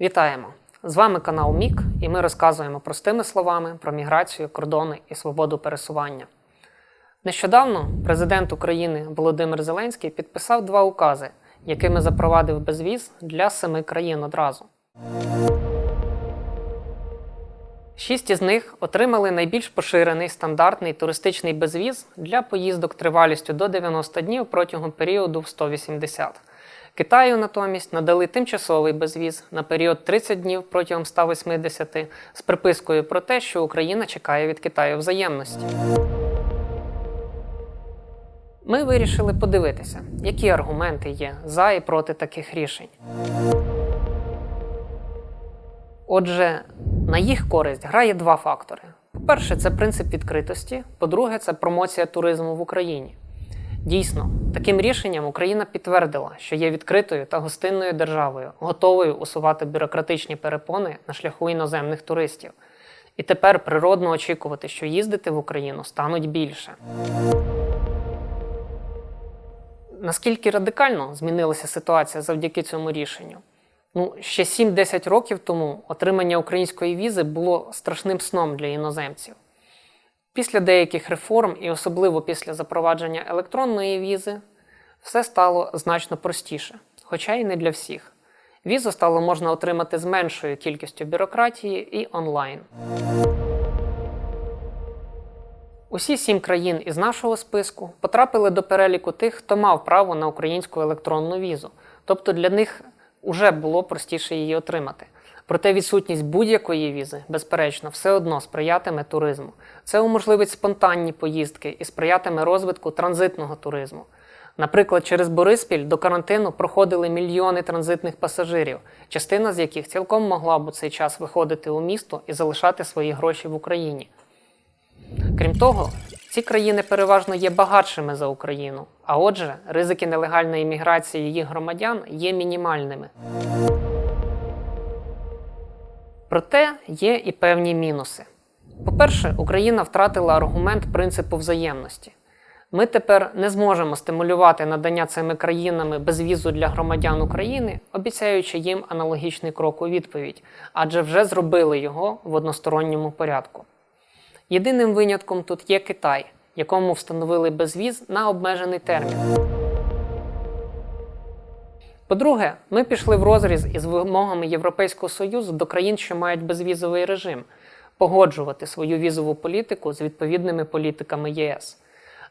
Вітаємо! З вами канал Мік, і ми розказуємо простими словами про міграцію, кордони і свободу пересування. Нещодавно президент України Володимир Зеленський підписав два укази, якими запровадив безвіз для семи країн одразу. Шість із них отримали найбільш поширений стандартний туристичний безвіз для поїздок тривалістю до 90 днів протягом періоду в 180. Китаю натомість надали тимчасовий безвіз на період 30 днів протягом 180 з припискою про те, що Україна чекає від Китаю взаємності. Ми вирішили подивитися, які аргументи є за і проти таких рішень. Отже, на їх користь грає два фактори: по-перше, це принцип відкритості, по-друге, це промоція туризму в Україні. Дійсно, таким рішенням Україна підтвердила, що є відкритою та гостинною державою, готовою усувати бюрократичні перепони на шляху іноземних туристів. І тепер природно очікувати, що їздити в Україну стануть більше. Наскільки радикально змінилася ситуація завдяки цьому рішенню? Ну, ще 7-10 років тому отримання української візи було страшним сном для іноземців. Після деяких реформ, і особливо після запровадження електронної візи, все стало значно простіше, хоча й не для всіх. Візу стало можна отримати з меншою кількістю бюрократії і онлайн. Усі сім країн із нашого списку потрапили до переліку тих, хто мав право на українську електронну візу, тобто для них вже було простіше її отримати. Проте відсутність будь-якої візи, безперечно, все одно сприятиме туризму. Це уможливить спонтанні поїздки і сприятиме розвитку транзитного туризму. Наприклад, через Бориспіль до карантину проходили мільйони транзитних пасажирів, частина з яких цілком могла б у цей час виходити у місто і залишати свої гроші в Україні. Крім того, ці країни переважно є багатшими за Україну, а отже, ризики нелегальної міграції їх громадян є мінімальними. Проте є і певні мінуси. По-перше, Україна втратила аргумент принципу взаємності. Ми тепер не зможемо стимулювати надання цими країнами безвізу для громадян України, обіцяючи їм аналогічний крок у відповідь, адже вже зробили його в односторонньому порядку. Єдиним винятком тут є Китай, якому встановили безвіз на обмежений термін. По-друге, ми пішли в розріз із вимогами Європейського Союзу до країн, що мають безвізовий режим, погоджувати свою візову політику з відповідними політиками ЄС.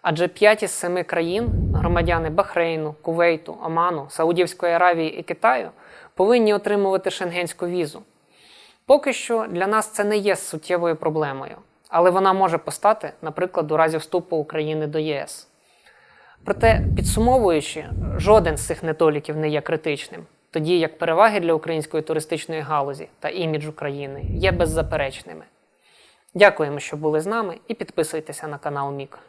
Адже 5 із 7 країн, громадяни Бахрейну, Кувейту, Оману, Саудівської Аравії і Китаю, повинні отримувати шенгенську візу. Поки що для нас це не є суттєвою проблемою, але вона може постати, наприклад, у разі вступу України до ЄС. Проте, підсумовуючи, жоден з цих недоліків не є критичним, тоді як переваги для української туристичної галузі та іміджу країни є беззаперечними. Дякуємо, що були з нами, і підписуйтеся на канал Мік.